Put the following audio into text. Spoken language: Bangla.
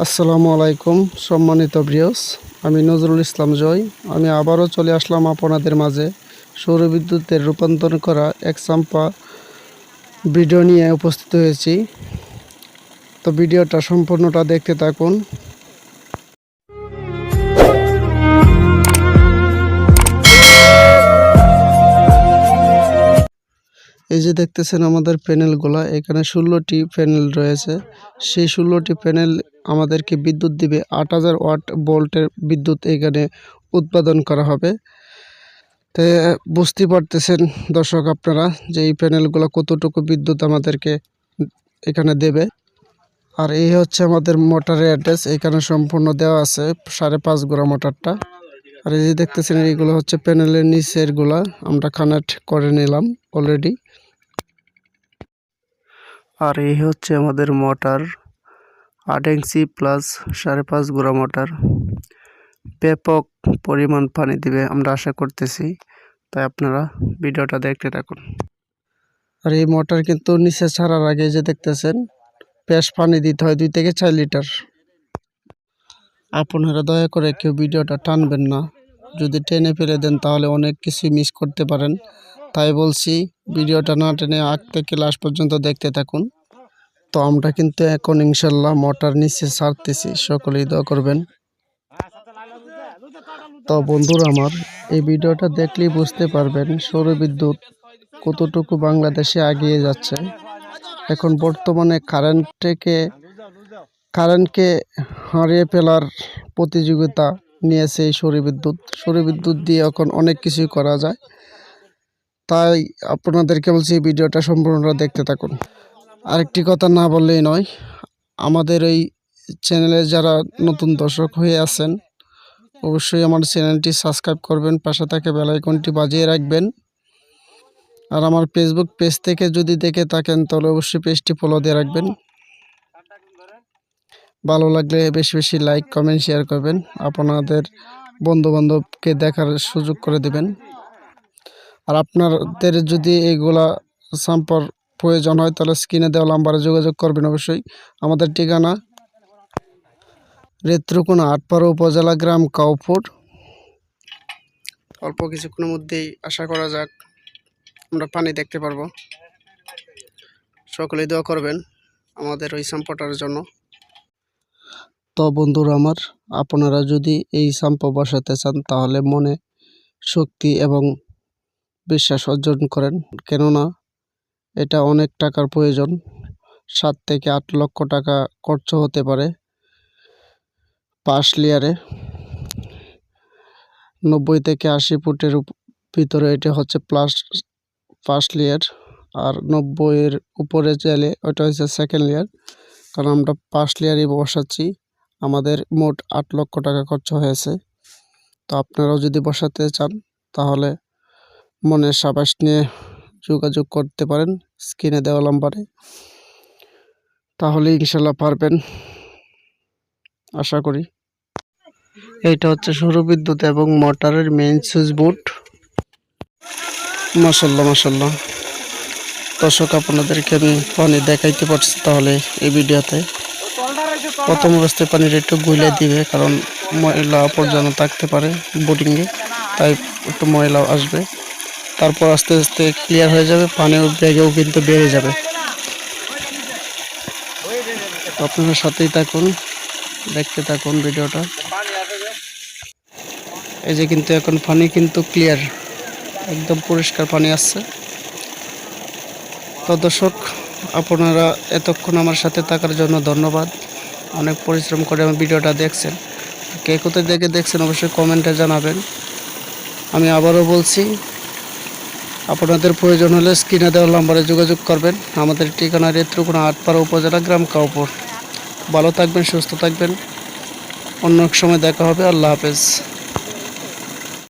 আসসালামু আলাইকুম, সম্মানিত ব্রিয়স আমি নজরুল ইসলাম জয়। আমি আবারও চলে আসলাম আপনাদের মাঝে সৌরবিদ্যুতের রূপান্তর করা এক চাম্পা ভিডিও নিয়ে উপস্থিত হয়েছি। তো ভিডিওটা সম্পূর্ণটা দেখতে থাকুন। যে দেখতেছেন আমাদের প্যানেলগুলা, এখানে ষোলোটি প্যানেল রয়েছে। সেই ষোলোটি প্যানেল আমাদেরকে বিদ্যুৎ দিবে। আট হাজার ওয়াট ভোল্টের বিদ্যুৎ এখানে উৎপাদন করা হবে। তো বুঝতে পারতেছেন দর্শক আপনারা যে এই প্যানেলগুলো কতটুকু বিদ্যুৎ আমাদেরকে এখানে দেবে। আর এই হচ্ছে আমাদের মোটরের অ্যাড্রেস, এখানে সম্পূর্ণ দেওয়া আছে সাড়ে পাঁচ গোড়া মোটরটা। আর এই যে দেখতেছেন এইগুলো হচ্ছে প্যানেলের নিচেরগুলা আমরা কানেক্ট করে নিলাম অলরেডি। আর এই হচ্ছে আমাদের মোটর আট ইঞ্চি প্লাস সাড়ে পাঁচ গোড়া মোটর। ব্যাপক পরিমাণ পানি দিবে আমরা আশা করতেছি। তাই আপনারা ভিডিওটা দেখতে থাকুন। আর এই মোটর কিন্তু নিচে ছাড়ার আগে যে দেখতেছেন, বেশ পানি দিতে হয় দুই থেকে চার লিটার। আপনারা দয়া করে কেউ ভিডিওটা টানবেন না। যদি টেনে ফেলে দেন তাহলে অনেক কিছু মিস করতে পারেন। তাই বলছি ভিডিওটা না টেনে আগ থেকে লাস্ট পর্যন্ত দেখতে থাকুন। তো আমরা কিন্তু এখন ইনশাল্লাহ মোটর নিচে ছাড়তেছি, সকলেই দোয়া করবেন। তো বন্ধুরা আমার, এই ভিডিওটা দেখলেই বুঝতে পারবেন সৌরবিদ্যুৎ কতটুকু বাংলাদেশে এগিয়ে যাচ্ছে। এখন বর্তমানে কারেন্টকে কারেন্টকে হারিয়ে ফেলার প্রতিযোগিতা নিয়েছে এই সৌরবিদ্যুৎ সৌরবিদ্যুৎ দিয়ে এখন অনেক কিছুই করা যায়। তাই আপনাদেরকে বলছি ভিডিওটা সম্পূর্ণটা দেখতে থাকুন। আরেকটি কথা না বললেই নয়, আমাদের এই চ্যানেলে যারা নতুন দর্শক হয়ে আছেন, অবশ্যই আমার চ্যানেলটি সাবস্ক্রাইব করবেন, পাশে থাকে বেলাইকনটি বাজিয়ে রাখবেন। আর আমার ফেসবুক পেজ থেকে যদি দেখে থাকেন, তাহলে অবশ্যই পেজটি ফলো দিয়ে রাখবেন। ভালো লাগলে বেশি বেশি লাইক কমেন্ট শেয়ার করবেন। আপনাদের বন্ধু বান্ধবকে দেখার সুযোগ করে দিবেন। আর আপনাদের যদি এইগুলা সাম্পর প্রয়োজন হয়, তাহলে স্ক্রিনে দেওয়া নাম্বারে যোগাযোগ করবেন অবশ্যই। আমাদের ঠিকানা রেত্রকোনা আটপাড়া উপজেলা গ্রাম কাউপুর। অল্প কিছুক্ষণের মধ্যেই আশা করা যাক আমরা পানি দেখতে পারব। সকলেই দোয়া করবেন আমাদের ওই সাম্পটার জন্য। তো বন্ধুরা আমার, আপনারা যদি এই সাম্প বসাতে চান, তাহলে মনে, শক্তি এবং বিশ্বাস অর্জন করেন। কেননা এটা অনেক টাকার প্রয়োজন। সাত থেকে আট লক্ষ টাকা খরচ হতে পারে পাঁচ লেয়ারে। নব্বই থেকে আশি ফুটের ভিতরে এটা হচ্ছে প্লাস ফার্স্ট লেয়ার আর নব্বইয়ের উপরে চাইলে ওটা হচ্ছে সেকেন্ড লেয়ার কারণ আমরা পাঁচ লেয়ারই বসাচ্ছি, আমাদের মোট আট লক্ষ টাকা খরচ হয়েছে। তো আপনারাও যদি বসাতে চান, তাহলে মনের সাবাস নিয়ে যোগাযোগ করতে পারেন স্ক্রিনে দেওয়া নাম্বারে। তাহলে ইনশাল্লাহ পারবেন, আশা করি। এইটা হচ্ছে সৌরবিদ্যুৎ এবং মোটরের মেইন সুইচ বোর্ড মাসাল্লাহ মাসাল্লাহ দর্শক, আপনাদেরকে আমি পানি দেখাইতে পারছি তাহলে এই ভিডিওতে। প্রথম অবস্থায় পানির একটু গুলে দিবে কারণ ময়লা আবর্জনা থাকতে পারে বোটিংয়ে তাই একটু ময়লাও আসবে। তারপর আস্তে আস্তে ক্লিয়ার হয়ে যাবে পানির ব্যাগেও কিন্তু বেড়ে যাবে। তো আপনারা সাথেই থাকুন, দেখতে থাকুন ভিডিওটা। এই যে কিন্তু এখন পানি কিন্তু ক্লিয়ার একদম পরিষ্কার পানি আসছে। তো দর্শক, আপনারা এতক্ষণ আমার সাথে থাকার জন্য ধন্যবাদ। অনেক পরিশ্রম করে আমার ভিডিওটা দেখছেন। কে কোথায় দেখে দেখছেন অবশ্যই কমেন্টে জানাবেন। আমি আবারও বলছি আপনাদের প্রয়োজন হলে স্ক্রিনে দেওয়া নাম্বারে যোগাযোগ করবেন। আমাদের ঠিকানা রেত্রকোনা আটপাড়া উপজেলা গ্রাম কাউপুর। ভালো থাকবেন, সুস্থ থাকবেন। অন্য এক সময় দেখা হবে। আল্লাহ হাফেজ।